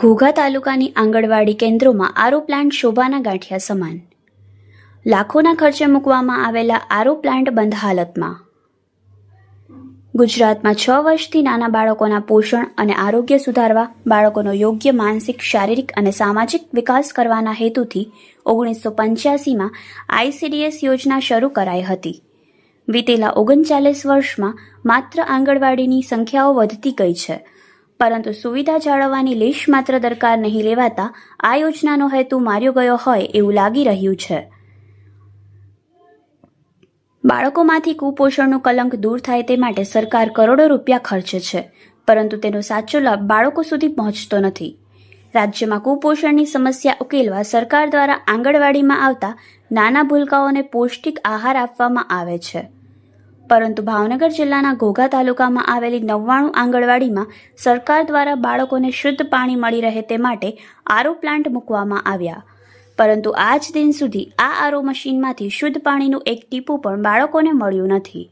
ઘોઘા તાલુકાની આંગણવાડી કેન્દ્રોમાં આરો પ્લાન્ટ શોભાના ગાંઠિયા સમાન. લાખોના ખર્ચે મૂકવામાં આવેલા આરો પ્લાન્ટ બંધ હાલતમાં. ગુજરાતમાં છ વર્ષથી નાના બાળકોના પોષણ અને આરોગ્ય સુધારવા બાળકોનો યોગ્ય માનસિક, શારીરિક અને સામાજિક વિકાસ કરવાના હેતુથી ઓગણીસો પંચ્યાસીમાં આઈસીડીએસ યોજના શરૂ કરાઈ હતી. વીતેલા ઓગણચાલીસ વર્ષમાં માત્ર આંગણવાડીની સંખ્યાઓ વધતી ગઈ છે. પરંતુ સુવિધા જાળવવાની લેશ માત્ર દરકાર નહીં લેવાતા આ યોજનાનો હેતુ માર્યો ગયો હોય એવું લાગી રહ્યું છે. બાળકોમાંથી કુપોષણનું કલંક દૂર થાય તે માટે સરકાર કરોડો રૂપિયા ખર્ચે છે, પરંતુ તેનો સાચો લાભ બાળકો સુધી પહોંચતો નથી. રાજ્યમાં કુપોષણની સમસ્યા ઉકેલવા સરકાર દ્વારા આંગણવાડીમાં આવતા નાના ભૂલકાઓને પૌષ્ટિક આહાર આપવામાં આવે છે. પરંતુ ભાવનગર જિલ્લાના ઘોઘા તાલુકામાં આવેલી નવ્વાણું આંગણવાડીમાં સરકાર દ્વારા બાળકોને શુદ્ધ પાણી મળી રહે તે માટે આરો પ્લાન્ટ મૂકવામાં આવ્યા. પરંતુ આજ દિન સુધી આ આરો મશીનમાંથી શુદ્ધ પાણીનું એક ટીપું પણ બાળકોને મળ્યું નથી.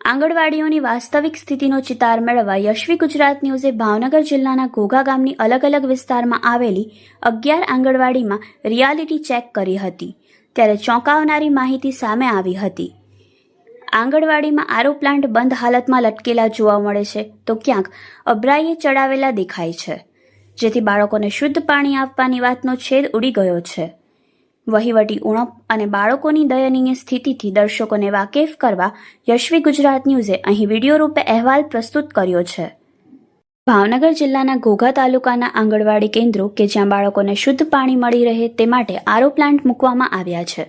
આંગણવાડીઓની વાસ્તવિક સ્થિતિનો ચિતાર મેળવવા યશવી ગુજરાત ન્યૂઝે ભાવનગર જિલ્લાના ઘોઘા ગામની અલગ અલગ વિસ્તારમાં આવેલી અગિયાર આંગણવાડીમાં રિયાલિટી ચેક કરી હતી. ત્યારે ચોંકાવનારી માહિતી સામે આવી હતી. આંગણવાડીમાં આરો પ્લાન્ટ બંધ હાલતમાં લટકેલા જોવા મળે છે તો ક્યાંક અબ્રાઈએ ચડાવેલા દેખાય છે, જેથી બાળકોને શુદ્ધ પાણી આપવાની વાતનો છેદ ઉડી ગયો છે. વહીવટી ઉણપ અને બાળકોની દયનીય સ્થિતિથી દર્શકોને વાકેફ કરવા યશવી ગુજરાત ન્યૂઝે અહીં વીડિયો રૂપે અહેવાલ પ્રસ્તુત કર્યો છે. ભાવનગર જિલ્લાના ઘોઘા તાલુકાના આંગણવાડી કેન્દ્રો કે જ્યાં બાળકોને શુદ્ધ પાણી મળી રહે તે માટે આરો પ્લાન્ટ મૂકવામાં આવ્યા છે.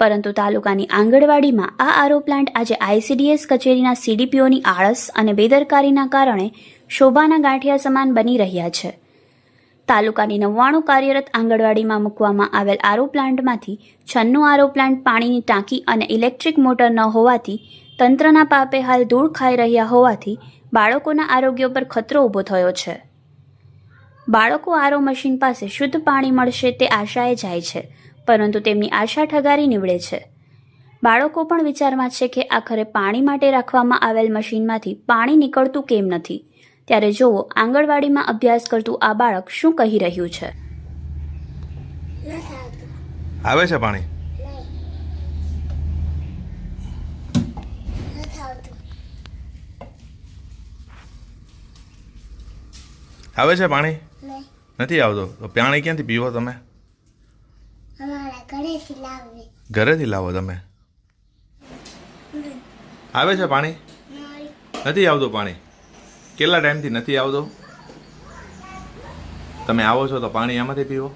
પરંતુ તાલુકાની આંગણવાડીમાં આ આરો પ્લાન્ટ આજે આઈસીડીએસ કચેરીના સીડીપીઓની આળસ અને બેદરકારીના કારણે શોભાના ગાંઠિયા સમાન બની રહ્યા છે. તાલુકાની નવ્વાણું કાર્યરત આંગણવાડીમાં મૂકવામાં આવેલ આરો પ્લાન્ટમાંથી છન્નું આરો પ્લાન્ટ પાણીની ટાંકી અને ઇલેક્ટ્રિક મોટર ન હોવાથી તંત્રના પાપે હાલ ધૂળ ખાઈ રહ્યા હોવાથી બાળકોના આરોગ્ય પર ખતરો ઊભો થયો છે. બાળકો આરો મશીન પાસે શુદ્ધ પાણી મળશે તે આશાએ જાય છે, પરંતુ તેમની આશા ઠગારી નીવડે છે. બાળકો પણ વિચારમાં છે કે આખરે પાણી માટે રાખવામાં આવેલ મશીનમાંથી પાણી નીકળતું કેમ નથી? ત્યારે જુઓ આંગણવાડીમાં અભ્યાસ કરતું આ બાળક શું કહી રહ્યું છે? આવે છે પાણી? આવે છે પાણી? નથી આવતું. તો પાણી ક્યાંથી પીવો તમે? ઘરેથી લાવો. તમે? આવે છે પાણી? નથી આવતું પાણી. કેટલા ટાઈમથી નથી આવતું? તમે આવો છો તો પાણી આમાંથી પીવો?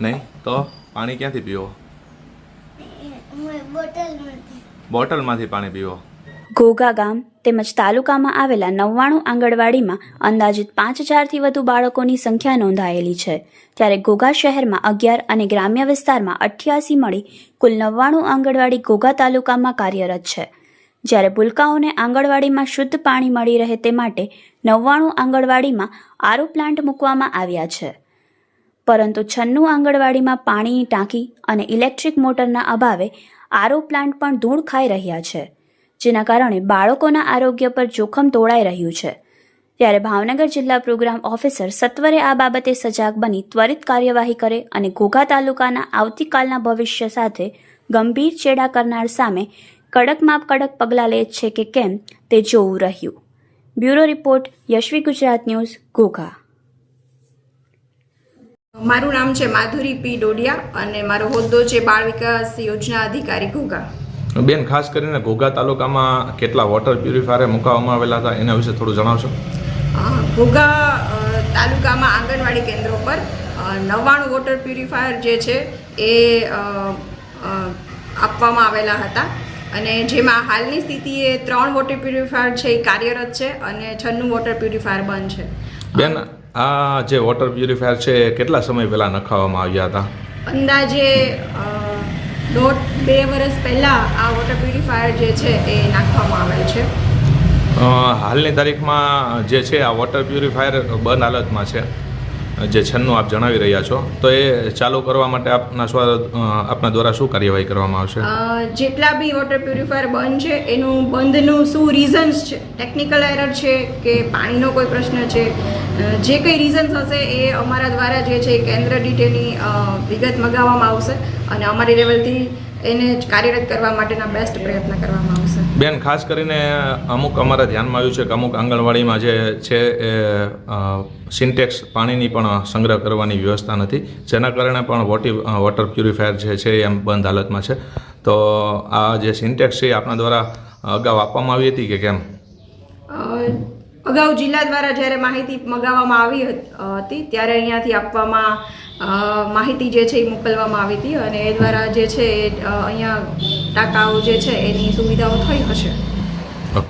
નહીં? તો પાણી ક્યાંથી પીવો? બોટલમાંથી. બોટલમાંથી પાણી પીવો. ઘોઘા ગામ તેમજ તાલુકામાં આવેલા નવ્વાણું આંગણવાડીમાં અંદાજિત પાંચ હજારથી વધુ બાળકોની સંખ્યા નોંધાયેલી છે. ત્યારે ઘોઘા શહેરમાં અગિયાર અને ગ્રામ્ય વિસ્તારમાં અઠ્યાસી મળી કુલ નવ્વાણું આંગણવાડી ઘોઘા તાલુકામાં કાર્યરત છે. જ્યારે ભૂલકાઓને આંગણવાડીમાં શુદ્ધ પાણી મળી રહે તે માટે નવ્વાણું આંગણવાડીમાં આરો પ્લાન્ટ મૂકવામાં આવ્યા છે. પરંતુ છન્નું આંગણવાડીમાં પાણીની ટાંકી અને ઇલેક્ટ્રિક મોટરના અભાવે આરો પ્લાન્ટ પણ ધૂળ ખાઈ રહ્યા છે. જેના કારણે બાળકોના આરોગ્ય પર જોખમ તોડાઈ રહ્યું છે. ત્યારે ભાવનગર જિલ્લા પ્રોગ્રામ ઓફિસર સત્વરે આ બાબતે સજાગ બની ત્વરિત કાર્યવાહી કરે અને ઘોઘા તાલુકાના આવતીકાલના ભવિષ્ય સાથે ગંભીર ચેડા કરનાર સામે કડકમાં કડક પગલાં લે છે કે કેમ તે જોવું રહ્યું. Bureau report, Yashvi Gujarat news, Ghogha. મારું નામ છે માધુરી પી ડોડિયા અને મારો હોદ્દો છે બાળ વિકાસ યોજના અધિકારી ઘોઘા. બેન ખાસ કરીને ઘોઘા તાલુકામાં કેટલા વોટર પ્યુરિફાયર મુકાવવામાં આવેલા હતા એના વિશે થોડું જણાવશો? ઘોઘા તાલુકામાં આંગણવાડી કેન્દ્રો પર નવ્વાણું વોટર પ્યુરિફાયર જે છે એ આપવામાં આવેલા હતા. અને જેમાં હાલની સ્થિતિએ ત્રણ વોટર પ્યુરિફાયર છે એ કાર્યરત છે અને છન્નું વોટર પ્યુરિફાયર બંધ છે. બેન આ જે વોટર પ્યુરિફાયર છે કેટલા સમય પહેલાં નખાવવામાં આવ્યા હતા? અંદાજે દોઢ બે વર્ષ પહેલાં આ વોટર પ્યુરિફાયર જે છે એ નાખવામાં આવેલ છે. હાલની તારીખમાં જે છે આ વોટર પ્યુરિફાયર બંધ હાલતમાં છે. જે છન્નું આપ જણાવી રહ્યા છો, તો એ ચાલુ કરવા માટે આપના સ્વ આપના દ્વારા શું કાર્યવાહી કરવામાં આવશે? જેટલા બી વોટર પ્યુરિફાયર બંધ છે, એનું બંધનું શું રીઝન્સ છે? ટેકનિકલ એરર છે કે પાણીનો કોઈ પ્રશ્ન છે? જે કંઈ રીઝન્સ હશે એ અમારા દ્વારા જે છે કેન્દ્ર ડીટેની વિગત મગાવવામાં આવશે અને અમારી લેવલથી એને કાર્યરત કરવા માટેના બેસ્ટ પ્રયત્ન કરવામાં આવશે. બેન ખાસ કરીને અમુક અમારા ધ્યાનમાં આવ્યું છે કે અમુક આંગણવાડીમાં જે છે એ સિન્ટેક્સ પાણીની પણ સંગ્રહ કરવાની વ્યવસ્થા નથી. જેના કારણે પણ વોટી વોટર પ્યુરિફાયર જે છે એમ બંધ હાલતમાં છે. તો આ જે સિન્ટેક્સ છે એ આપણા દ્વારા અગાઉ આપવામાં આવી હતી કે કેમ? અગાઉ જિલ્લા દ્વારા જ્યારે માહિતી મગાવવામાં આવી હતી ત્યારે અહીંયાથી આપવામાં માહિતી જે છે એ મોકલવામાં આવી હતી અને એ દ્વારા જે છે એ અહીંયા ટાંકાઓ જે છે એની સુવિધાઓ થઈ હશે.